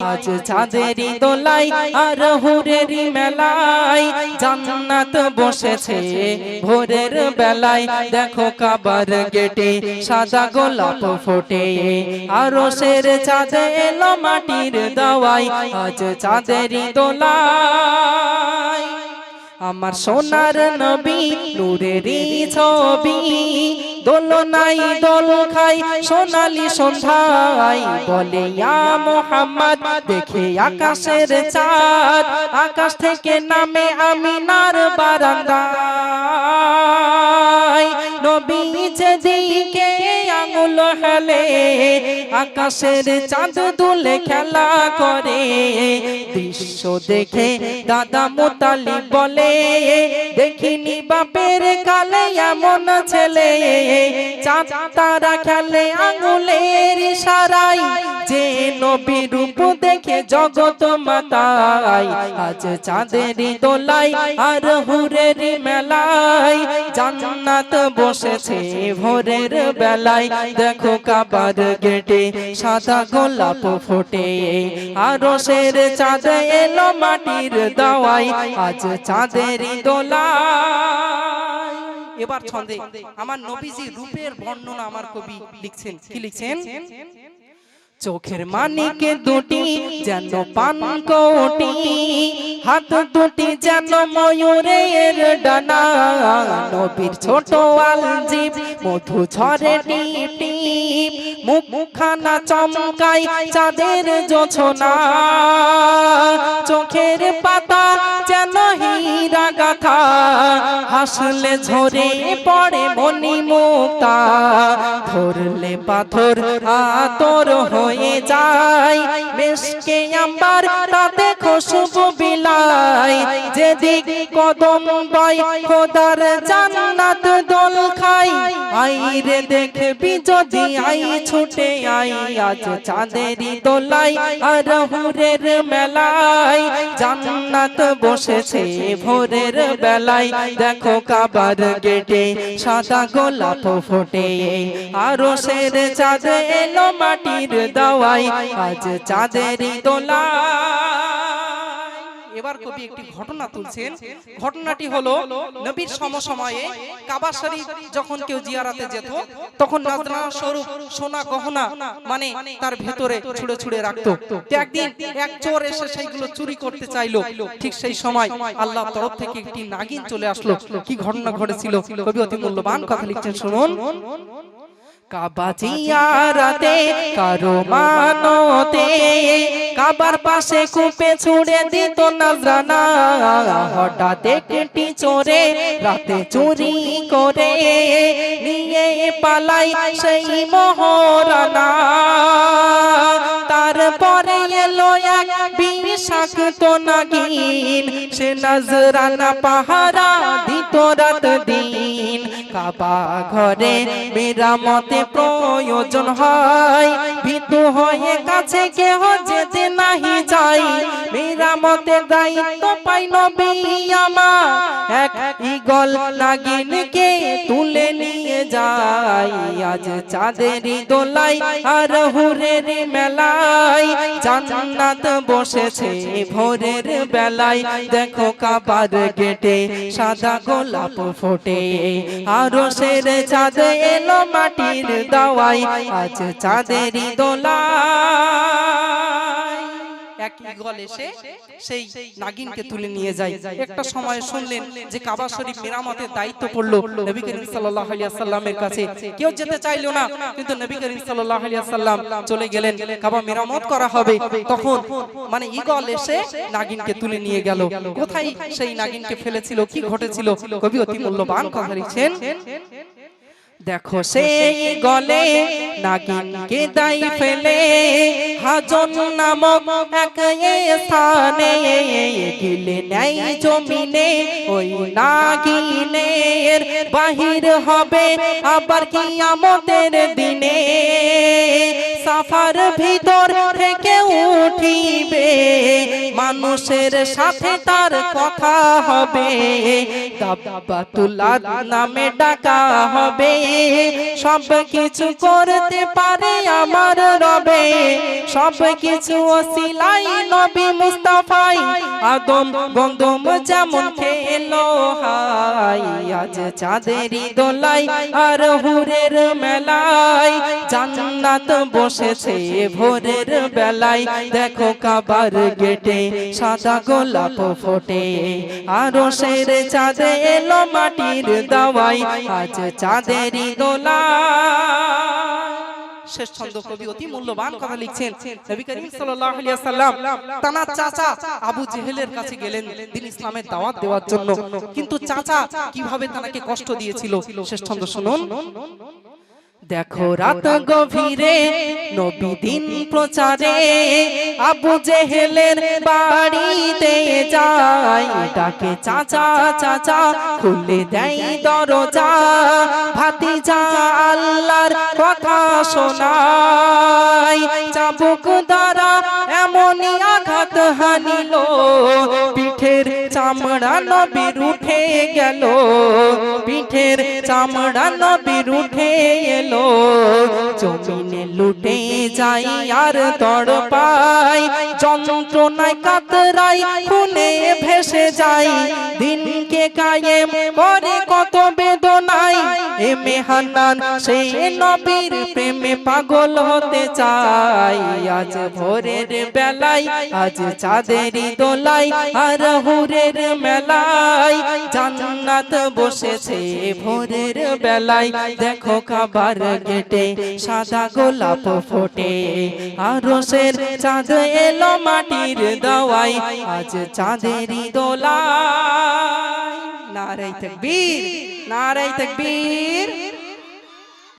আজ চাঁদেরই দোলাই আর হুরেরই মেলায় জান্নাত বসেছে। ভোরের বেলায় দেখো কাবার গেটে সাদা গোলাপ ফোটে। আরও সের চাঁদে এলো মাটির দাওয়াই আজ চাঁদেরই দোলাই আমার সোনার নবী নূরেরই ছবি। দোলনাই দোল খাই, সোনালি সন্ধ্যায় বলে মোহাম্মদ, দেখে আকাশের চাঁদ। আকাশ থেকে নামে আমি আমিনার বারান্দায়। নবী যেদিকে আঙুল আকাশের চাঁদ দুলে খেলা করে। দৃশ্য দেখে দাদা মোতালি বলে, দেখিনি বাপের কালে এমন ছেলে। চাঁদ তারা খেলে আঙুলের সারাই যে নবী রূপ দেখে জগৎ মাতায়, আজ চাঁদেরই দোলাই আর হুরের মেলায়। জান্নাত বসেছে ভোরের বেলায়। দেখো কাবার গেটে, সাদা গোলাপ ফোটে। আরও সের চাঁদ এলো মাটির দাওয়াই, আজ চাঁদেরই দোলাই এবার ছন্দে, আমার নবীজি রূপের বর্ণনা আমার কবি লিখছেন। কি লিখছেন? চোখের মানিকে দুটি, যেন পান কোটি হাত দুটি যেন ময়ূরের ডানা। নবীর ছোট আলজিব, মধু ঝরে টিপ মুখ মুখানা চমকাই চাঁদের জোছনা। চোখের পাতা যেন হীরা গাথা, হাসলে ঝরে পড়ে মনি মুক্তা ধরলে পাথর আতর হয়ে যায় মেশকে আম্বার তাতে খুশবু বিলাই যেদিক কদম বয় খোদার জান্নাত দোল খাই। আই রে দেখবি যদি আই ছুটে আই, আজ চাঁদেরই দোলাই আর হুরের মেলায়। জান্নাত বসেছে ভোরের বেলায়। দেখো কাবার গেটে সাদা গোলাপ ফোটে। আরও সের চাঁদ এলো মাটির দাওয়াই আজ চাঁদেরই দোলাই এবার কবি একটি ঘটনা তুলছেন। ঘটনাটি হলো নবীর সমসময়ে কাবা শরীফ যখন কেউ জিয়ারাতে যেত তখন নাজরানা স্বরূপ সোনা গহনা মানে তার ভেতরে ছুড়ে ছুড়ে রাখতো। একদিন এক চোর এসে সেইগুলো চুরি করতে চাইলো। ঠিক সেই সময় আল্লাহ তরফ থেকে একটি নাগিন চলে আসলো। কি ঘটনা ঘটেছিল? কবি অতি মূল্যবান কথা লিখছেন। শুনুন। কাবা জিয়ারাতে কারও মানতে কাবার পাশে কূপে ছুড়ে দিত নজরানা। হঠাৎ একটি চোরে রাতে চুরি করে নিয়ে পালাই সেই মহরানা। তারপরে এলো এক বিষাক্ত নাগিন। সে নজরানা পাহারা দিত রাত দিন। কাবা ঘরে মেরামতে প্রয়োজন হয়। ভীতু হয়ে কাছে কেহ যেতে যাই মেরামতে দায়িত্ব পাই নবী আমার। এক ইগল নাগিনকে তুলে নিয়ে যাই আজ চাঁদেরই দোলাই আর হুরের মেলাই জান্নাত বসেছে ভোরের বেলায়। দেখো কাবার গেটে সাদা গোলাপ ফোটে। আরও সের চাঁদ এলো মাটির দাওয়াই আজ চাঁদেরই দোলাই এক ইগল এসে সেই নাগিনকে তুলে নিয়ে যায়। একটা সময় শুনলেন যে কাবা শরীফ মেরামতের দায়িত্ব পড়ল নবী করিম সাল্লাল্লাহু আলাইহি সাল্লামের কাছে। কেউ যেতে চাইলো না কিন্তু নবী করিম সাল্লাল্লাহু আলাইহি সাল্লাম চলে গেলেন কাবা মেরামত করা হবে। তখন মানে ইগল এসে নাগিনকে তুলে নিয়ে গেল। কোথায় সেই নাগিনকে ফেলেছিল কি ঘটেছিল? কবি অতি মূল্যবান কথা লিখছেন দেখো সেই গলে নাগিনকে দাই ফেলে। হাজন নামক এক স্থানে গিলে নাই জমিনে। ওই নাগিনের বাহির হবে আবার কি আমাদের দিনে। সাফার ভিতর থেকে উঠিবে। মানুষের সাথে তার কথা হবে। তুলা নামে ডাকা হবে। সব কিছু করতে পারে আমার রবে। সব কিছু ওসিলাই নবী মুস্তাফাই। আদম গন্ধম যেমন খেলো হাই, আজ চাঁদেরই দোলাই আর হুরের মেলায়। জান্নাত বসেছে ভোরের বেলায়। দেখো কাবার গেটে সাদা গোলাপ ফোটে। আরও সের চাঁদে এলো মাটির দাওয়াই আজ চাঁদেরই দোলাই শেষ ছন্দ কবি অতি মূল্যবান কথা লিখছেন নবী করিম সাল্লাল্লাহু আলাইহি ওয়াসাল্লাম তানা চাচা আবু জেহেলের কাছে গেলেন। দিন ইসলামের দাওয়াত দেওয়ার জন্য। কিন্তু চাচা কীভাবে তাকে কষ্ট দিয়েছিল? শেষ ছন্দ শুনুন। দেখো রাত গভীরে নবী দিন প্রচারে আবু জেহেলের বাড়িতে যায়। ডাকে চাচা চাচা খুলে দেয় দরজা। ভাতিজা আল্লাহর কথা শোনাই চাবুক দ্বারা এমনই আঘাত হানিল। পিঠের চামড়া নবীর উঠে গেল। পিঠের চামড়া নবীর উঠে এলো, জমিনে লুটে যাই আর তড় পাই। যন্ত্রণায় কাতরাই, খুনে ভেসে যাই। দিনকে কায়েম করে কত বেদনাই এ মেহান্নান সেই নবীর প্রেমে পাগল হতে চাই। আজ ভোরের বেলায়, আজ চাঁদেরই দোলাই আর হুরের মেলায়। জান্নাত বসেছে ভোরের বেলায় দেখো খাবার গেটে, সাদা গোলাপ ফোটে। আর রোসের চাঁদ এলো মাটির দাওয়াই আজ চাঁদেরই দোলা নারাই তকবীর নারাই তকবীর।